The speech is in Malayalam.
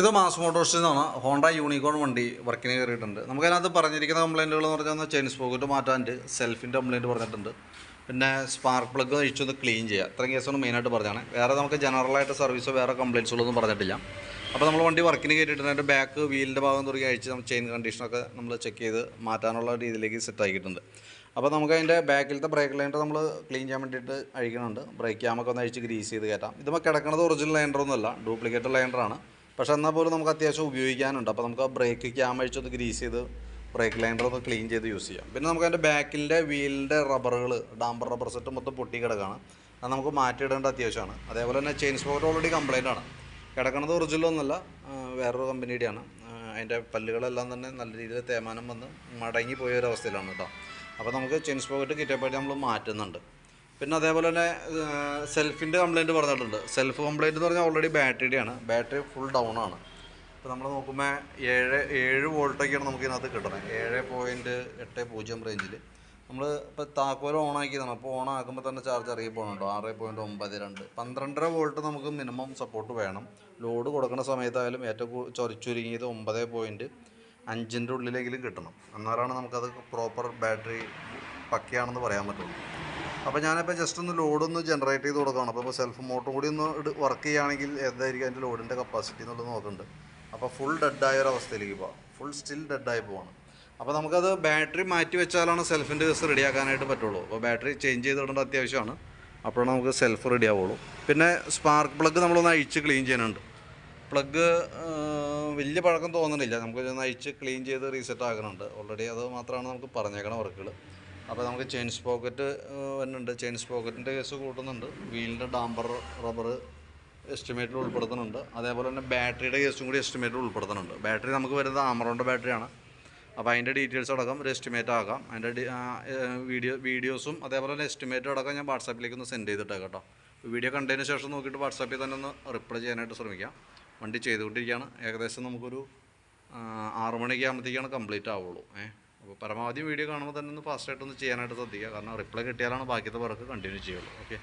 ഇത് മാസ് മോട്ടോഴ്സിൽ നിന്നാണ്. ഹോണ്ട യൂണിക്കോൺ വണ്ടി വർക്കിന് കയറിയിട്ടുണ്ട്. നമുക്കതിനകത്ത് പറഞ്ഞിരിക്കുന്ന കംപ്ലൈന്റുകൾ എന്ന് പറഞ്ഞാൽ ചെയിൻ സ്പോക്കറ്റ് മാറ്റാണ്ട് സെൽഫിന്റെ കംപ്ലൈന്റ് പറഞ്ഞിട്ടുണ്ട്. പിന്നെ സ്പാർക്ക് പ്ലഗ് അഴിച്ചൊന്ന് ക്ലീൻ ചെയ്യുക. ഇത്രയും കേസാണ് മെയിനായിട്ട് പറഞ്ഞാണ് വേറെ നമുക്ക് ജനറലായിട്ട് സർവീസോ വേറെ കംപ്ലയിൻസുകളൊന്നും പറഞ്ഞിട്ടില്ല. അപ്പോൾ നമ്മൾ വണ്ടി വർക്കിന് കയറ്റിയിട്ടുണ്ട് അതിന്റെ ബാക്ക് വീലിന്റെ ഭാഗം തുടങ്ങി അഴിച്ച് നമ്മൾ ചെയിൻ കണ്ടീഷനൊക്കെ നമ്മൾ ചെക്ക് ചെയ്ത് മാറ്റാനുള്ള രീതിയിലേക്ക് സെറ്റ് ആക്കിയിട്ടുണ്ട്. അപ്പോൾ നമുക്ക് അതിന്റെ ബാക്കിലത്തെ ബ്രേക്ക് ലൈൻഡർ നമ്മൾ ക്ലീൻ ചെയ്യാൻ വേണ്ടിയിട്ട് അഴിക്കുന്നുണ്ട്. ബ്രേക്ക് ക്യാമൊക്കെ ഒന്ന് അഴിച്ച് ഗ്രീസ് ചെയ്ത് കയറ്റാം. ഇതുമ്പോൾ കിടക്കുന്നത് ഒറിജിനൽ ലൈൻഡറൊന്നുമല്ല ഡ്യൂപ്ലിക്കേറ്റ് ലൈൻഡറാണ് പക്ഷെ എന്നാൽ പോലും നമുക്ക് അത്യാവശ്യം ഉപയോഗിക്കാനുണ്ട്. അപ്പോൾ നമുക്ക് ആ ബ്രേക്ക് ക്യാം അഴിച്ചൊന്ന് ഗ്രീസ് ചെയ്ത് ബ്രേക്ക് ലൈൻഡർ ഒന്ന് ക്ലീൻ ചെയ്ത് യൂസ് ചെയ്യാം. പിന്നെ നമുക്ക് അതിന്റെ ബാക്കിന്റെ വീലിന്റെ റബ്ബറുകൾ ഡാമ്പർ റബ്ബർ സെറ്റ് മൊത്തം പൊട്ടി കിടക്കുകയാണ് അത് നമുക്ക് മാറ്റിയിടേണ്ട അത്യാവശ്യമാണ്. അതേപോലെ തന്നെ ചെയിൻ സ്പോക്കറ്റ് ഓൾറെഡി കംപ്ലൈന്റ് ആണ്. ഒന്നുമല്ല ആ, വേറൊരു കമ്പനിയുടെയാണ്. അതിന്റെ പല്ലുകളെല്ലാം തന്നെ നല്ല രീതിയിൽ തേമാനം വന്ന് മടങ്ങി പോയ ഒരു അവസ്ഥയിലാണ് കേട്ടോ. അപ്പോൾ നമുക്ക് ചെയിൻ സ്പോക്കറ്റ് കിട്ടിയപ്പോഴത്തെ നമ്മൾ മാറ്റുന്നുണ്ട്. പിന്നെ അതേപോലെ തന്നെ സെൽഫിന്റെ കംപ്ലയിന്റ് പറഞ്ഞിട്ടുണ്ട്. സെൽഫ് കംപ്ലയിന്റ് എന്ന് പറഞ്ഞാൽ ഓൾറെഡി ബാറ്ററിയുടെയാണ് ബാറ്ററി ഫുൾ ഡൗൺ ആണ്. ഇപ്പോൾ നമ്മൾ നോക്കുമ്പോൾ ഏഴ് ഏഴ് വോൾട്ടൊക്കെയാണ് നമുക്ക് ഇതിനകത്ത് കിട്ടുന്നത് ഏഴ് പോയിന്റ് എട്ട് പൂജ്യം റേഞ്ചിൽ നമ്മൾ ഇപ്പോൾ താക്കോൽ ഓൺ ആക്കിയതാണ്. അപ്പോൾ ഓൺ ആക്കുമ്പോൾ തന്നെ ചാർജ് ഇറങ്ങി പോകുന്നുണ്ടോ ആറ് പോയിന്റ് ഒമ്പത് രണ്ട്. പന്ത്രണ്ടര വോൾട്ട് നമുക്ക് മിനിമം സപ്പോർട്ട് വേണം. ലോഡ് കൊടുക്കുന്ന സമയത്തായാലും ഏറ്റവും ചൊരിച്ചുരുങ്ങിയത് ചൊരി- ചുരുങ്ങിയത് ഒമ്പത് പോയിന്റ് അഞ്ചിന്റെ ഉള്ളിലെങ്കിലും കിട്ടണം. എന്നാലാണ് നമുക്കത് പ്രോപ്പർ ബാറ്ററി പക്കയാണെന്ന് പറയാൻ പറ്റുള്ളൂ. അപ്പോൾ ഞാനിപ്പോൾ ജസ്റ്റ് ഒന്ന് ലോഡൊന്ന് ജനറേറ്റ് ചെയ്ത് കൊടുക്കുകയാണ് അപ്പോൾ ഇപ്പോൾ സെൽഫ് മോട്ടർ കൂടി ഒന്ന് വർക്ക് ചെയ്യുകയാണെങ്കിൽ എന്തായിരിക്കും അതിന്റെ ലോഡിന്റെ കപ്പാസിറ്റി എന്നുള്ളത് നോക്കുന്നുണ്ട് അപ്പോൾ ഫുൾ ഡെഡായ ഒരു അവസ്ഥയിലേക്ക് പോവാം. ഫുൾ സ്റ്റിൽ ഡെഡായി പോവാണ്. അപ്പോൾ നമുക്കത് ബാറ്ററി മാറ്റി വെച്ചാലാണ് സെൽഫിന്റെ കേസ് റെഡിയാക്കാനായിട്ട് പറ്റുള്ളൂ. അപ്പോൾ ബാറ്ററി ചേഞ്ച് ചെയ്ത് ഇടേണ്ട അത്യാവശ്യമാണ്. അപ്പോഴാണ് നമുക്ക് സെൽഫ് റെഡി ആവുള്ളൂ. പിന്നെ സ്പാർക്ക് പ്ലഗ് നമ്മളൊന്ന് അഴിച്ച് ക്ലീൻ ചെയ്യുന്നുണ്ട് പ്ലഗ് വലിയ പഴക്കം തോന്നുന്നില്ല നമുക്ക് ഒന്ന് അഴിച്ച് ക്ലീൻ ചെയ്ത് റീസെറ്റ് ആകുന്നുണ്ട് ഓൾറെഡി അത് മാത്രമാണ് നമുക്ക് പറഞ്ഞേക്കണ വർക്കുകൾ അപ്പോൾ നമുക്ക് ചെയിൻസ് പോക്കറ്റ് വരുന്നുണ്ട്. ചെയിൻസ് സ്പോക്കറ്റിന്റെ കേസ് കൂട്ടുന്നുണ്ട്. വീലിന്റെ ഡാമ്പർ റബ്ബർ എസ്റ്റിമേറ്റിൽ ഉൾപ്പെടുത്തുന്നുണ്ട്. അതേപോലെ തന്നെ ബാറ്ററിയുടെ കേസും കൂടി എസ്റ്റിമേറ്റിൽ ഉൾപ്പെടുത്തുന്നുണ്ട്. ബാറ്ററി നമുക്ക് വരുന്നത് ആമറോണിന്റെ ബാറ്ററിയാണ് അപ്പോൾ അതിന്റെ ഡീറ്റെയിൽസ് അടക്കം ഒരു എസ്റ്റിമേറ്റ് ആക്കാം അതിന്റെ വീഡിയോ വീഡിയോസും അതേപോലെ തന്നെ എസ്റ്റിമേറ്റും അടക്കം ഞാൻ വാട്സാപ്പിലേക്ക് ഒന്ന് സെൻഡ് ചെയ്തിട്ടേക്കാം കേട്ടോ. വീഡിയോ കണ്ടതിന് ശേഷം നോക്കിയിട്ട് വാട്സാപ്പിൽ തന്നെ ഒന്ന് റിപ്ലൈ ചെയ്യാനായിട്ട് ശ്രമിക്കാം. വണ്ടി ചെയ്തുകൊണ്ടിരിക്കുകയാണ്. ഏകദേശം നമുക്കൊരു ആറ് മണിയൊക്കെ ആകുമ്പോഴത്തേക്കാണ് കംപ്ലീറ്റ് ആവുള്ളൂ. ഏഹ് അപ്പോൾ പരമാവധി വീഡിയോ കാണുമ്പോൾ തന്നെ ഒന്ന് ഫാസ്റ്റായിട്ടൊന്ന് ചെയ്യാനായിട്ട് ശ്രദ്ധിക്കുക. കാരണം റിപ്ലൈ കിട്ടിയാലാണ് ബാക്കിയത്തെ വർക്ക് കണ്ടിന്യൂ ചെയ്യുള്ളൂ. ഓക്കെ